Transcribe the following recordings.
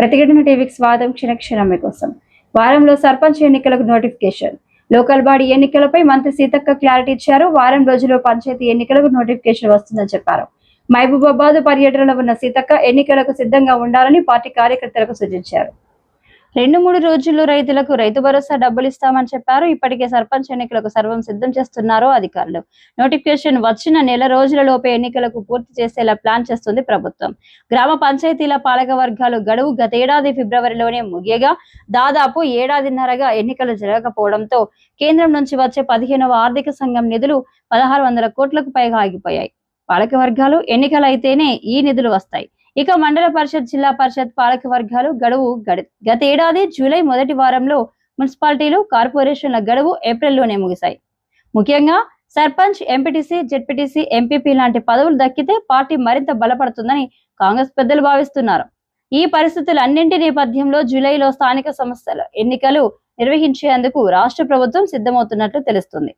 ప్రతిఘటన టీవీకి స్వాగతం క్షణక్షణం కోసం వారంలో సర్పంచ్ ఎన్నికలకు నోటిఫికేషన్. లోకల్ బాడీ ఎన్నికలపై మంత్రి సీతక్క క్లారిటీ ఇచ్చారు. వారం రోజుల్లో పంచాయతీ ఎన్నికలకు నోటిఫికేషన్ వస్తుందని చెప్పారు. మహబూబాబాద్ పర్యటనలో ఉన్న సీతక్క ఎన్నికలకు సిద్ధంగా ఉండాలని పార్టీ కార్యకర్తలకు సూచించారు. రెండు మూడు రోజుల్లో రైతులకు రైతు భరోసా డబ్బులు ఇస్తామని చెప్పారు. ఇప్పటికే సర్పంచ్ ఎన్నికలకు సర్వం సిద్ధం చేస్తున్నారు అధికారులు. నోటిఫికేషన్ వచ్చిన నెల రోజుల లోపే ఎన్నికలకు పూర్తి చేసేలా ప్లాన్ చేస్తుంది ప్రభుత్వం. గ్రామ పంచాయతీల పాలక వర్గాలు గడువు గతేడాది ఫిబ్రవరిలోనే ముగియగా దాదాపు ఏడాదిన్నరగా ఎన్నికలు జరగకపోవడంతో కేంద్రం నుంచి వచ్చే పదిహేనవ ఆర్థిక సంఘం నిధులు పదహారు వందల కోట్లకు పైగా ఆగిపోయాయి. పాలక వర్గాలు ఎన్నికలైతేనే ఈ నిధులు వస్తాయి. ఇక మండల పరిషత్ జిల్లా పరిషత్ పాలక వర్గాలు గడువు గడి గత ఏడాది జూలై మొదటి వారంలో మున్సిపాలిటీలు కార్పొరేషన్ల గడువు ఏప్రిల్లోనే ముగిశాయి. ముఖ్యంగా సర్పంచ్ ఎంపీటీసీ జెడ్పీటీసీ ఎంపీపీ లాంటి పదవులు దక్కితే పార్టీ మరింత బలపడుతుందని కాంగ్రెస్ పెద్దలు భావిస్తున్నారు. ఈ పరిస్థితులన్నింటి నేపథ్యంలో జూలైలో స్థానిక సంస్థల ఎన్నికలు నిర్వహించేందుకు రాష్ట్ర ప్రభుత్వం సిద్ధమవుతున్నట్లు తెలుస్తుంది.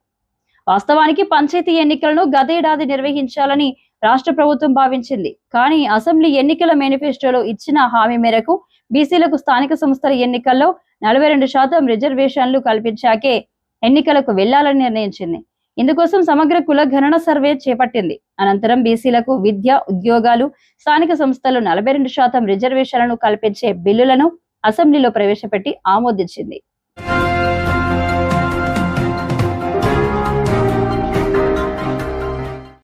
వాస్తవానికి పంచాయతీ ఎన్నికలను గతేడాది నిర్వహించాలని రాష్ట్ర ప్రభుత్వం భావించింది. కానీ అసెంబ్లీ ఎన్నికల మేనిఫెస్టోలో ఇచ్చిన హామీ మేరకు బీసీలకు స్థానిక సంస్థల ఎన్నికల్లో నలభై రెండు శాతం రిజర్వేషన్లు కల్పించాకే ఎన్నికలకు వెళ్ళాలని నిర్ణయించింది. ఇందుకోసం సమగ్ర కుల గణన సర్వే చేపట్టింది. అనంతరం బీసీలకు విద్య ఉద్యోగాలు స్థానిక సంస్థలు నలభై రెండు శాతం రిజర్వేషన్లను కల్పించే బిల్లులను అసెంబ్లీలో ప్రవేశపెట్టి ఆమోదించింది.